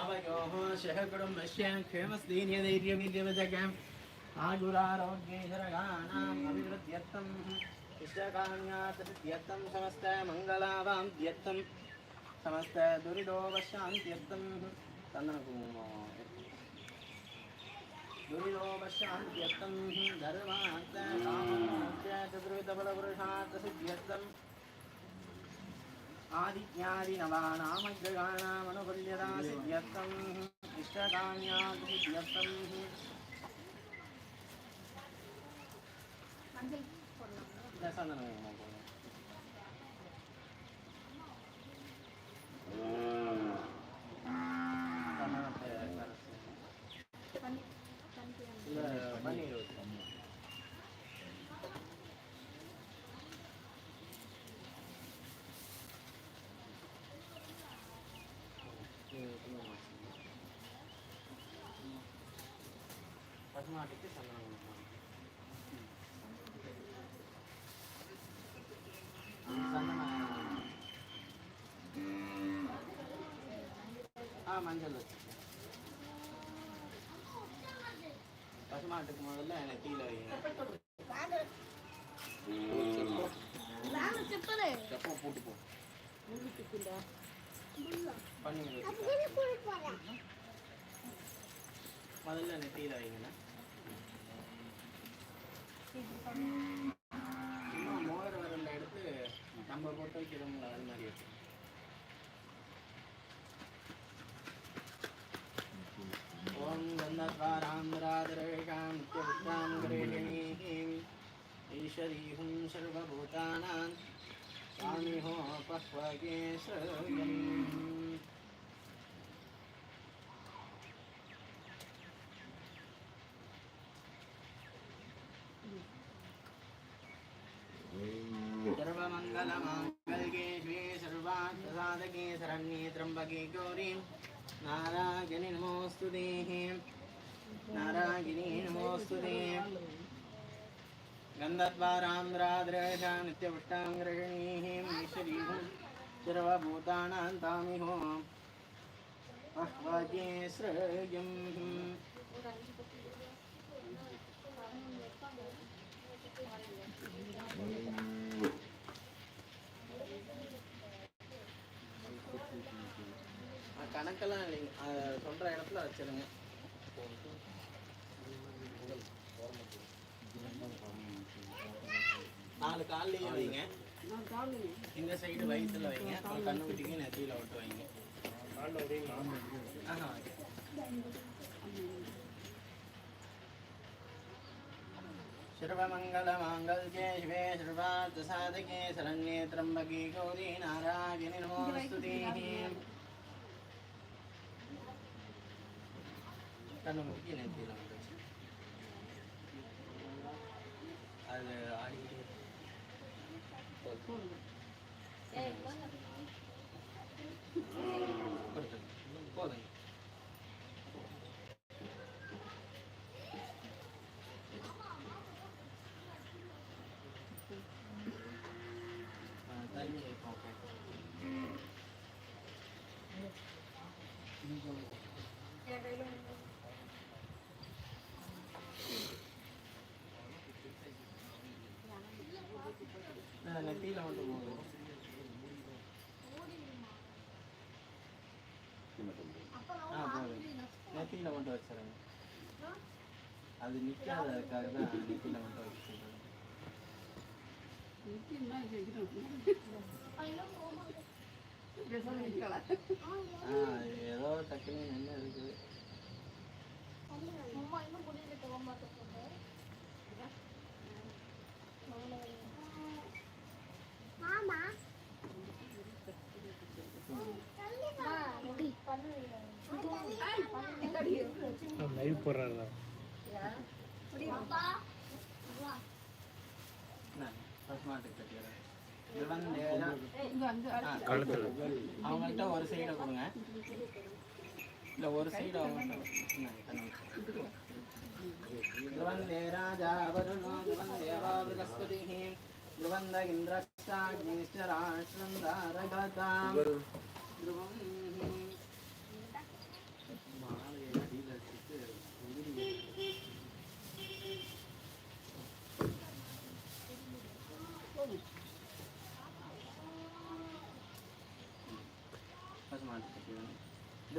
आवयोः सहकुटुम्बस्य क्षेमस्थैर्यधैर्यवीर्यवजगम् आयुरारोग्यैश्वरगाणाम् अभिवृद्ध्यर्थम् इष्टकाम्यार्थसिद्ध्यर्थं समस्तमङ्गलावां द्यर्थं समस्तदुरिदोपशान्त्यर्थं चन्दनकुङ्कुमम् दुरिदोपशान्त्यर्थं धर्मार्थकामोक्षचतुर्विधफलपुरुषार्थसिद्ध्यर्थम् आदिज्ञादिनवानामग्रगाणामनुकुल्यता आदिज्ञादिनवानामग्रगाणामनुकुल्यदासिद्यत्तम् इष्टकाम्यादिद्यत्तम् दशनमेव பசுமாட்டுக்கு. சந்தனம். ஆ மஞ்சள் வச்சு பசுமாட்டுக்கு முதல்ல நெத்தியில் வைங்க நாங்க செப்பலே போட்டு போ முதல்ல நெத்தியில் வைங்கண்ணா மோர் வரல எடுத்து நம்ம போட்டு வைக்கிறோம்ல அது மாதிரி வச்சு ஓம் கந்தத்வாராந்திராதிரேகாம் நித்யபுத்தாம் கிரேணி ஈஸ்வரீ ஹும் சர்வபூதானான் पक्वगे श्रयम् सर्वमङ्गलमाङ्गल्ये शिवे सर्वार्थसाधके शरण्ये त्र्यम्बके गौरीं। नारायणि नमोऽस्तु ते नारायणी नमोऽस्तु ते गन्धद्वारान्द्राद्रशा नित्यपुष्टाङ्ग्रहिणीः ईश्वरीः सर्वभूतानां तामिहो अह्वजे श्रयम् கணக்கெல்லாம் இல்லைங்க அதை சொல்கிற இடத்துல வச்சிருங்க நாலு கால்லையும் வைங்க இந்த சைடு வயிற்றுல வைங்க அப்புறம் கண்ணு குட்டிக்கு நெத்தியில் விட்டு வைங்க ஆஹா வைங்க. सर्वमङ्गलमाङ्गल्ये शिवे सर्वार्थसाधके शरण्ये त्र्यम्बके गौरी नारायणि नमोऽस्तुते கண்ணு முக்கி நெத்தியில் வந்து வச்சு. அது ஆடிக்கிட்டே போதும். கொடுத்துரு. நெத்தியில் மட்டும் போதும் ஆ போதும் நெத்தியில் மட்டும் வச்சுருங்க அது நிற்காததுக்காக தான். நெத்தியில் மட்டும் வச்சுருக்கேன் ஆ ஏதோ டக்குன்னு என்ன இருக்குது? அம்மா இன்னும் முடியல போக மாமா லைவ் போடுறாரு பசுமாட்டுக்கு கட்டிடுறேன் இது வந்து நேரா- ஆ, கழுத்துல அவங்கள்ட்ட ஒரு சைடை கொடுங்க இல்லை ஒரு சைடு அவங்கள்ட்ட இந்தாங்க, தண்ணி ஊத்து. ध्रुवन्दे राजा वरुणो ध्रुवन्देवा बृहस्पतिः ध्रुवन्द इन्द्रश्चाग्निश्च राष्ट्रन्दारगताम् ध्रुवम्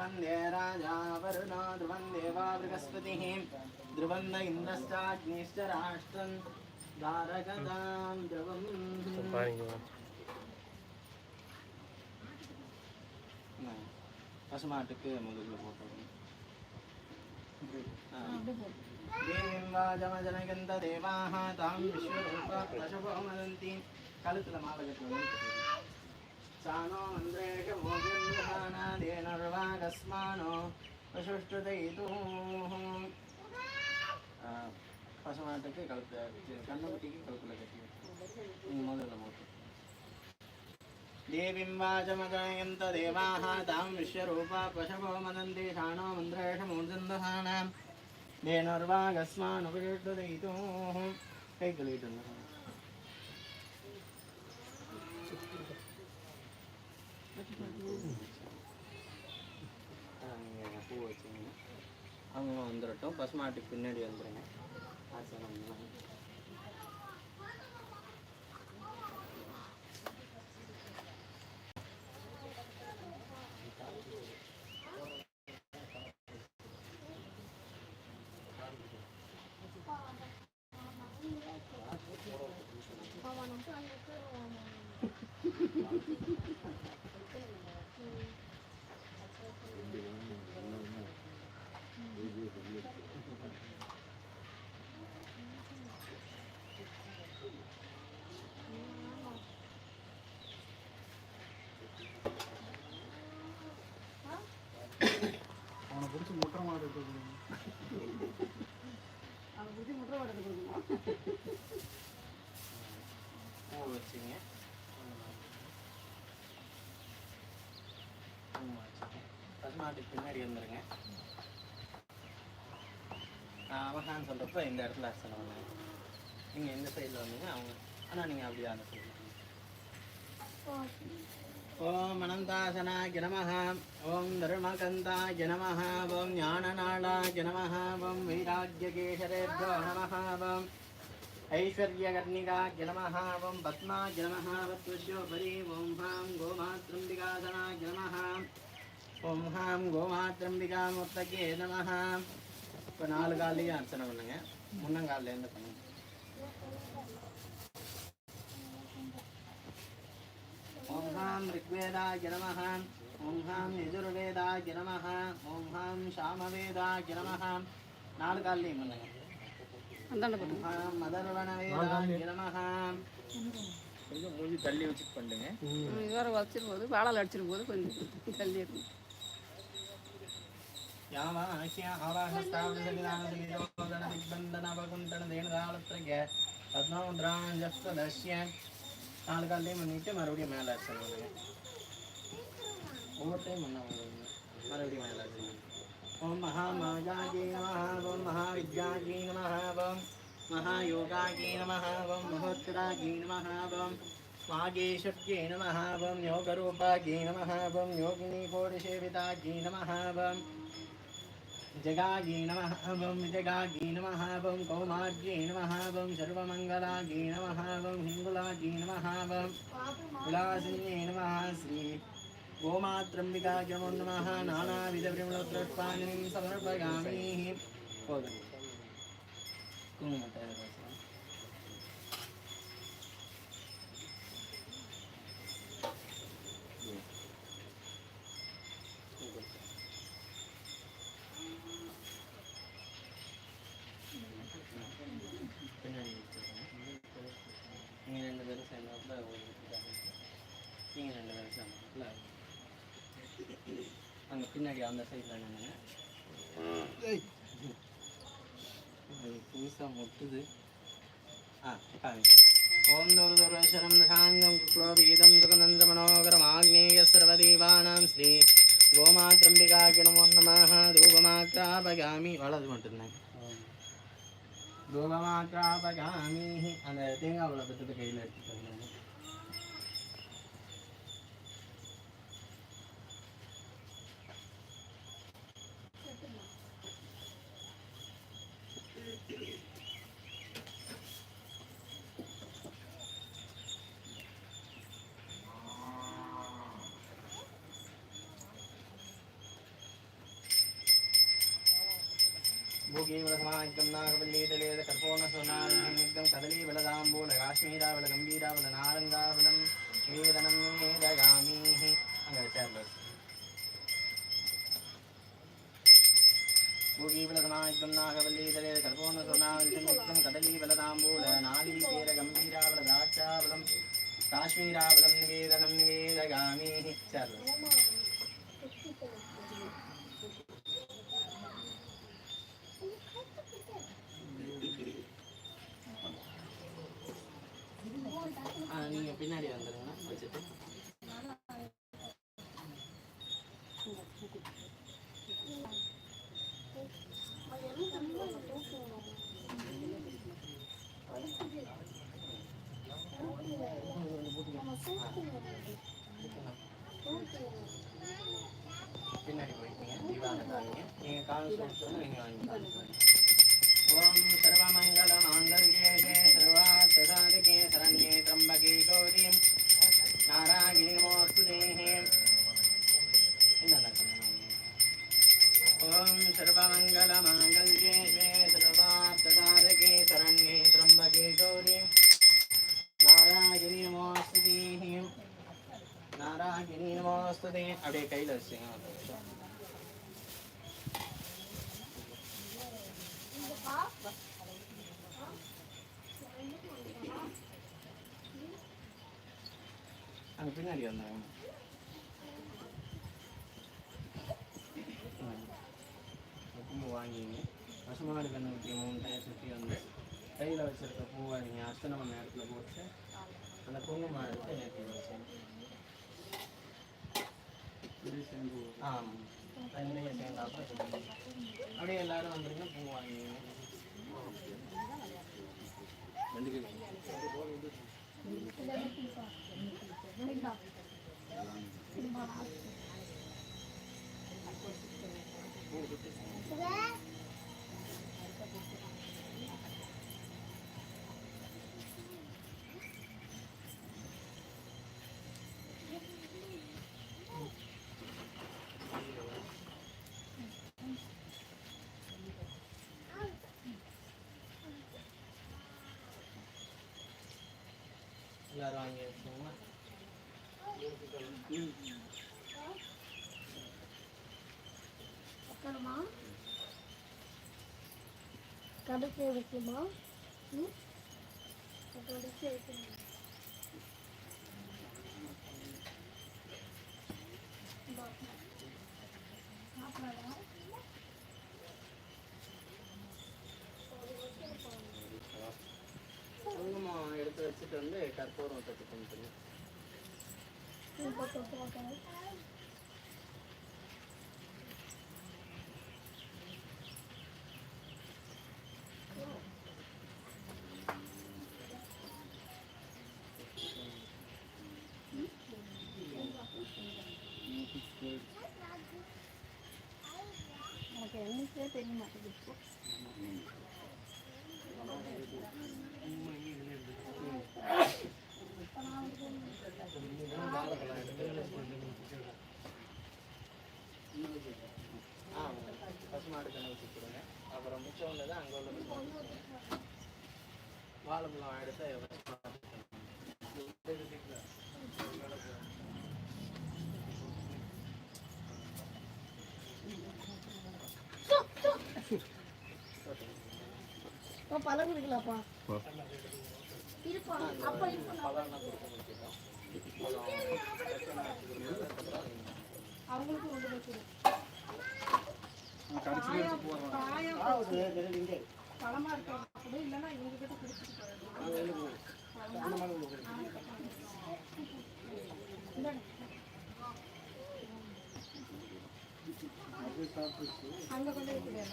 ध्रुवन्दे राजा वरुणो ध्रुवं देवा बृहस्पतिः ध्रुवन्द इन्द्रश्चाग्निश्च राष्ट्रं தாரகதாம் திரவம் பாருங்க பசுமாட்டுக்கு முதுகில் போட்டோம் தேவீம் வாஜமஜனகந்த தேவாः தாம் விஸ்வரூப பசுபோ மதந்தி கழுத்தில் மாலை கட்டுவது సానోంద్రేషోగిర్వాగస్మానో పశుష్టుతూ పశుమాటకి కలుపు కన్నుటికి కలుపుల కట్టి మొదలు దేవీం వాచమగయంత దేవా తాం విశ్వరూపా పశవో మదంతి షాణో మంద్రేషమూర్జందసానాం నేనుర్వాగస్మానుపరిష్టుదయితూ కైకలీటుందా பூ வச்சுங்க அவங்க வந்துடட்டும் பசுமாட்டுக்கு பின்னாடி வந்துடுங்க ஆசனம் அவனை பிடிச்சி முட்டை மாடு பூ வச்சுங்க ஆமா, வச்சுட்டேன். பசுமாட்டுக்கு பின்னாடி வந்துருங்க அவகான் சொல்கிறப்ப இந்த இடத்துல அர்ச்சனை பண்ணுங்க நீங்கள் இந்த சைடில் வந்தீங்க அவங்க ஆனால் நீங்கள் அப்படியே அந்த சைடில் ఓం అనంతాసనాయ నమ. ఓం ధర్మకంతాయ నమ. ఓం జ్ఞాననాళాయ నమ. ఓం వైరాగ్యకేశరేభ్యో నమ. ఓం ఐశ్వర్యకర్ణికాయ నమ. ఓం పద్మాయ నమ. వత్వశోపరి ఓం హాం గోమాతృంబికాసనాయ నమ. ఓం హాం గోమాతృంబికామూர்த்தகே నమ. இப்போ நாலு காலையும் அர்ச்சனை பண்ணுங்க முன்னங்காலில் இருந்து பண்ணுங்க ऋग्वेदाय नमः ॐ हां यजुर्वेदाय नमः ॐ हां சாமவேதாய நமः நாலு காலையும் பண்ணுங்க ஓம் மதர்வணவேதாய நமः கொஞ்சம் மூஞ்சி தள்ளி வச்சுட்டு பண்ணுங்க வேற வச்சிரும் போது வாழை அடிச்சிரும் போது கொஞ்சம் தள்ளி இருக்கும் யாவாக்கிய ஆவாகஸ்தாவதலிதானதலிதோதன திக்பந்தன அபகுந்தன தேனதாலத்திரக பத்மமுத்ராஞ்சஸ்தஸ்ய நாலு காலையும் பண்ணிட்டு மறுபடியும் மேலே அர்ச்சனை பண்ணுங்க ஒவ்வொரு டைம் பண்ண மறுபடியும் மேலே அர்ச்சனை ஓம் மகாமாயாகி நமः ஓம் மகாவித்யாகி நமः ஓம் महायोगागी नमः वं महोत्तरागी नमः वं वागेशव्ये नमः वं योगरूपागी नमः वं योगिनीकोटिसेवितागी नमः वं जगागी नमः वं जगागी नमः वं कौमार्ये नमः वं सर्वमङ्गलागी नमः वं हिङ्गुलागी नमः वं विलासिन्ये नमः श्री गोमात्रम्बिकाय नमो नमः नानाविधपरिमलोत्तरष्पाणिं समर्पयामि நீங்கள் ரெண்டு பேரும் சேர்ந்தாப்புல நீங்கள் ரெண்டு பேரும் சேர்ந்தாப்புல அங்கே பின்னாடி அந்த சைடில் நின்னுங்க புதுசாக முட்டுது ஆ காமி ஓம் துர்துரசரம் சாங்கம் குக்லோபீதம் சுகநந்த மனோகரம் ஆக்னேய சர்வதேவானாம் ஸ்ரீ கோமாத்ரம்பிகாக்கு நமோ நமः தூபமாத்ராபகாமி வலது மட்டும்தான் ගෝවමාචාපගාමීහි අනේ තේන් අවුල පිටට ගිහිල්ලා ඉතින් பூகீவலசமாயுக்தம்னாகவல்லீதலேத கற்போணசுனாநித்தம் கதலீவலதாம்பூல காஷ்மீராவல கம்பீராவல நாரங்காவலம் வேதனம் வேதகாமீஹி அங்கே சேர்ந்தது ഭൂഗീവലസമായുക്തം നാഗവല്ലീതലേ കർപ്പൂർണസ്വർണാവിധം കടലീവലതാംബൂല നാളീതീര ഗംഭീരാവല ദാക്ഷാവലം കാശ്മീരാവലം നിവേദനം നിവേദഗാമീ ചേർന്നു நீங்கள் பின்னாடி வந்துடுங்க வச்சுட்டு. பின்னாடி போயிட்டீங்க நீங்கள் கால் சொல்லிட்டு நீங்கள் வாங்கிக்கலாம் அங்கே பின்னாடி வந்தாங்க பூ வாங்கிங்க பசுமாடு கண்ணுக்கு மூணு டைம் சுற்றி வந்து கையில் வச்சிருக்க பூவை நீங்கள் அர்ச்சனை பண்ண இடத்துல போட்டு அந்த குங்குமம் எடுத்து நேற்று வச்சேன் ஆமாம் ரெண்டையும் சேர்ந்தாப்புல. அப்படியே எல்லாரும் வந்துருங்க பூ வாங்கிங்க வாங்கி வச்சுக்கோங்களா உட்காருமா? கடுப்பு வைக்குமா ம்? கடுப்பு வைக்கணும்? குங்குமம் வச்சுட்டு வந்து கற்பூரம் தட்டு கொண்டு எனக்கு என்னைக்கே தெரிய மாட்டேங்குது இப்போ. ஆ பசுமாடு கண்ணு வச்சுக்கிறோங்க அப்புறம் தான் அங்கே உள்ள வாழைப்பழம் எடுத்து அப்பா, பழம் குடிக்கலாப்பா இருப்பா அப்பா இருப்பா. பழம்னா கொடுக்க முடிச்சிட்டோம் ஒன்று பழமா இருக்கலாம் கூட இல்லைன்னா இவங்க கிட்ட கொண்டு வைக்கிறேன்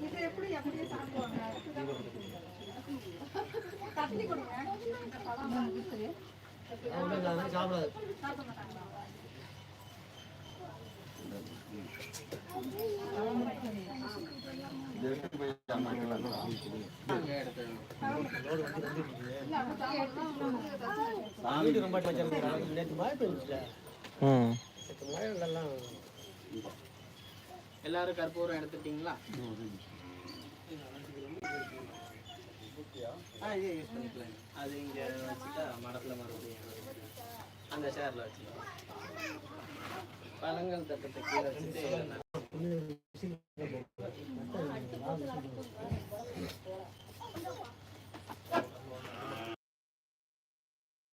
இது எப்படி அப்படியே சாப்பிடுவாங்க தண்ணி கொடுங்க பழம் இருக்குது சாப்பிடாது சாப்பிட மாட்டாங்களா அங்கே எடுத்துக்கணும் லோடு வந்து வந்துருக்கு இல்ல அப்ப தாமரை வீடு ரொம்ப நேற்று மழை பெஞ்சுல எல்லாரும் கற்பூரம் எடுத்துட்டீங்களா? ஆ இது யூஸ் பண்ணிக்கலாம். அது இங்கே வச்சுட்டா மடத்தில் மறுபடியும் அந்த ஷேரில் வச்சுக்கலாம். பழங்கள் தட்டத்தை கீழே வச்சுட்டு